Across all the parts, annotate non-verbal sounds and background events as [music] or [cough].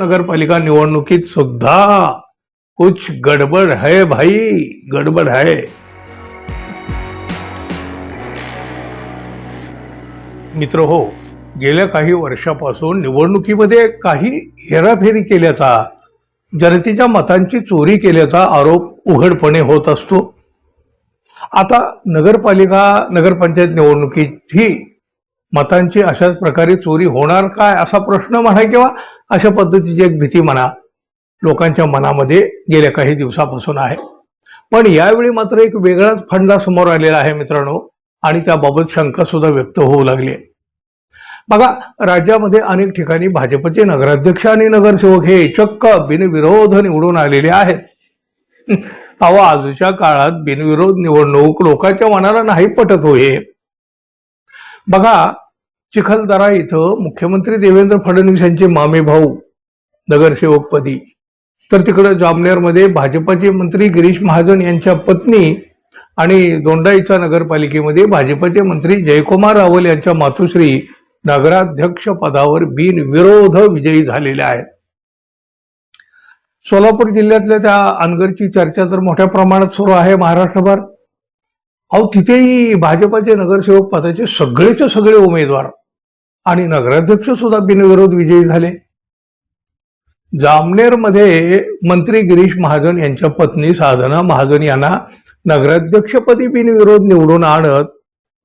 नगरपालिका निवडणुकीत सुद्धा कुछ गडबड है भाई गडबड है. मित्र हो गेल्या काही वर्षापासून निवडणुकीमध्ये काही हेराफेरी केल्याचा जनतेच्या मतांची चोरी केल्याचा आरोप उघडपणे होत असतो. आता नगरपालिका नगरपंचायत निवडणुकीतही मतांची अशाच प्रकारे चोरी होणार काय असा प्रश्न म्हणा किंवा अशा पद्धतीची एक भीती म्हणा लोकांच्या मनामध्ये गेल्या काही दिवसापासून आहे. पण यावेळी मात्र एक वेगळाच फंडा समोर आलेला आहे मित्रांनो आणि त्याबाबत शंका सुद्धा व्यक्त होऊ लागली आहे. बघा राज्यामध्ये अनेक ठिकाणी भाजपचे नगराध्यक्ष आणि नगरसेवक हे चक्क बिनविरोध निवडून आलेले आहेत. अहो आजच्या काळात बिनविरोध निवडणूक लोकांच्या मनाला नाही पटत हो हे. बघा चिखलदरा इथं मुख्यमंत्री देवेंद्र फडणवीस यांचे मामे भाऊ नगरसेवकपदी तर तिकडं जामनेरमध्ये भाजपाचे मंत्री गिरीश महाजन यांच्या पत्नी आणि दोंडाईच्या नगरपालिकेमध्ये भाजपचे मंत्री जयकुमार रावल यांच्या मातुश्री नगराध्यक्ष पदावर बिनविरोध विजयी झालेल्या आहेत. सोलापूर जिल्ह्यातल्या त्या अनगरची चर्चा तर मोठ्या प्रमाणात सुरू आहे महाराष्ट्रभर. अहो तिथेही भाजपाचे नगरसेवक पदाचे सगळेचे सगळे उमेदवार आणि नगराध्यक्ष सुद्धा बिनविरोध विजयी झाले. जामनेरमध्ये मंत्री गिरीश महाजन यांच्या पत्नी साधना महाजन यांना नगराध्यक्षपदी बिनविरोध निवडून आणत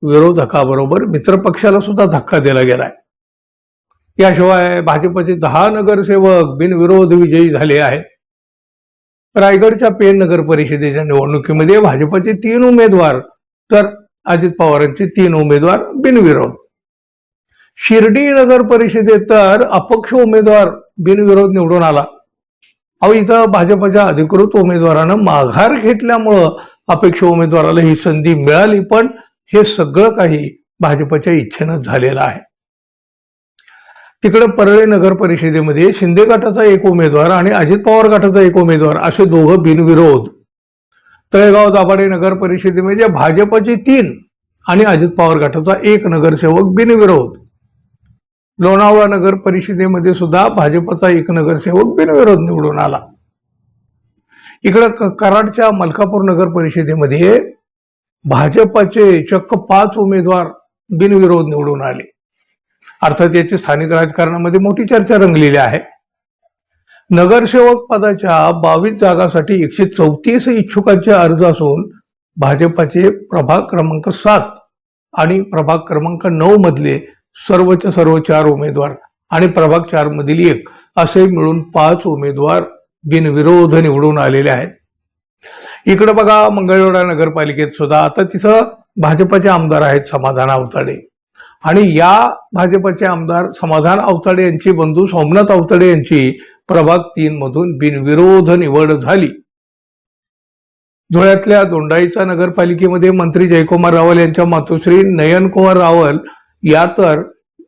विरोधकाबरोबर मित्रपक्षाला सुद्धा धक्का दिला गेलाय. याशिवाय भाजपचे दहा नगरसेवक बिनविरोध विजयी झाले आहेत. रायगडच्या पेन नगर परिषदेच्या निवडणुकीमध्ये भाजपचे तीन उमेदवार तर अजित पवारांचे तीन उमेदवार बिनविरोध. शिर्डी नगर परिषदेत तर अपक्ष उमेदवार बिनविरोध निवडून आला. अहो इथं भाजपच्या अधिकृत उमेदवारानं माघार घेतल्यामुळं अपेक्ष उमेदवाराला ही संधी मिळाली पण हे सगळं काही भाजपच्या इच्छेनं झालेलं आहे. तिकडे परळे नगर परिषदेमध्ये शिंदे गटाचा एक उमेदवार आणि अजित पवार गटाचा एक उमेदवार असे दोघं बिनविरोध तळेगाव दाभाडे नगर परिषदेमध्ये म्हणजे भाजपचे तीन आणि अजित पवार गटाचा एक नगरसेवक बिनविरोध. लोणावळा नगर परिषदेमध्ये सुद्धा भाजपचा एक नगरसेवक बिनविरोध निवडून आला. इकडं क- कराडच्या मलकापूर नगर परिषदेमध्ये भाजपचे चक्क पाच उमेदवार बिनविरोध निवडून आले. अर्थात याची स्थानिक राजकारणामध्ये मोठी चर्चा रंगलेली आहे. नगरसेवक पदाच्या बावीस जागासाठी एकशे चौतीस इच्छुकांचे अर्ज असून भाजपाचे प्रभाग क्रमांक सात आणि प्रभाग क्रमांक नऊ मधले सर्वच्या सर्व चार उमेदवार आणि प्रभाग चार मधील एक असे मिळून पाच उमेदवार बिनविरोध निवडून आलेले आहेत. इकडे बघा मंगळवेढा नगरपालिकेत सुद्धा आता तिथं भाजपाचे आमदार आहेत समाधान अवताडे आणि या भाजपचे आमदार समाधान अवताडे यांची बंधू सोमनाथ अवताडे यांची प्रभाग तीन मधून बिनविरोध निवड झाली. धुळ्यातल्या दोंडाईचा नगरपालिकेमध्ये मंत्री जयकुमार रावल यांच्या मातोश्री नयनकुमार रावल या तर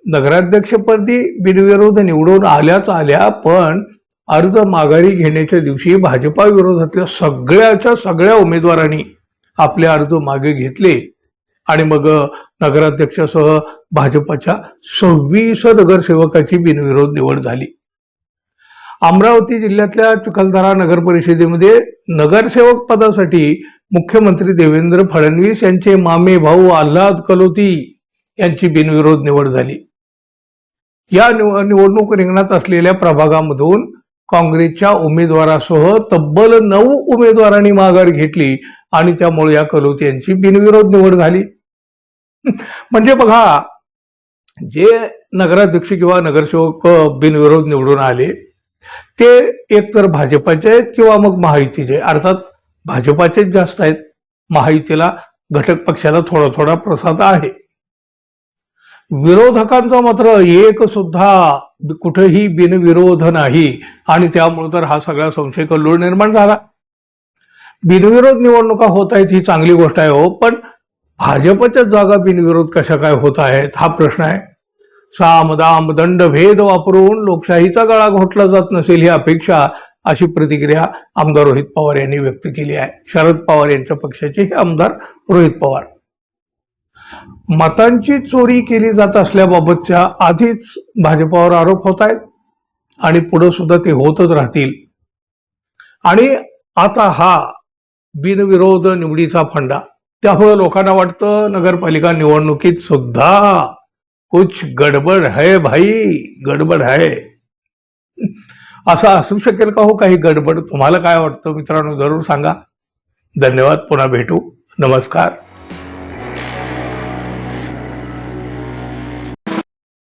नगराध्यक्षपदी बिनविरोध निवडून आल्याच आल्या पण अर्ज माघारी घेण्याच्या दिवशी भाजपा विरोधातल्या सगळ्याच्या सगळ्या उमेदवारांनी आपले अर्ज मागे घेतले. आणि मग नगराध्यक्षासह भाजपाच्या सव्वीस नगरसेवकाची बिनविरोध निवड झाली. अमरावती जिल्ह्यातल्या चिखलदरा नगर परिषदेमध्ये नगरसेवक पदासाठी मुख्यमंत्री देवेंद्र फडणवीस यांचे मामे भाऊ आल्हाद कलोती यांची बिनविरोध निवड झाली. या निव- निवडणूक रिंगणात असलेल्या प्रभागामधून काँग्रेसच्या उमेदवारासह तब्बल नऊ उमेदवारांनी माघार घेतली आणि त्यामुळे या कलोती यांची बिनविरोध निवड झाली. [laughs] म्हणजे बघा जे नगराध्यक्ष किंवा नगरसेवक बिनविरोध निवडून आले ते एकतर भाजपाचे आहेत किंवा मग महायुतीचे. अर्थात भाजपाचेच जास्त आहेत. महायुतीला घटक पक्षाला थोडा थोडा प्रसाद आहे. विरोधकांचा मात्र एक सुद्धा कुठेही बिनविरोध नाही. आणि त्यामुळे तर हा सगळा संशय कल्लोळ निर्माण झाला. बिनविरोध निवडणुका होत आहेत ही चांगली गोष्ट आहे हो पण भाजपच्या जागा बिनविरोध कशा काय होत आहेत हा प्रश्न आहे. साम दाम दंड भेद वापरून लोकशाहीचा गळा घोटला जात नसेल ही अपेक्षा अशी प्रतिक्रिया आमदार रोहित पवार यांनी व्यक्त केली आहे. शरद पवार यांच्या पक्षाचे हे आमदार रोहित पवार. मतांची चोरी केली जात असल्याबाबतच्या आधीच भाजपावर आरोप होत आहेत आणि पुढं सुद्धा ते होतच राहतील. आणि आता हा बिनविरोध निवडीचा फंडा. त्यामुळे लोकांना वाटतं नगरपालिका निवडणुकीत सुद्धा कुछ गडबड है भाई गडबड है. असं असू शकेल का हो काही गडबड? तुम्हाला काय वाटतं मित्रांनो? जरूर सांगा. धन्यवाद. पुन्हा भेटू. नमस्कार.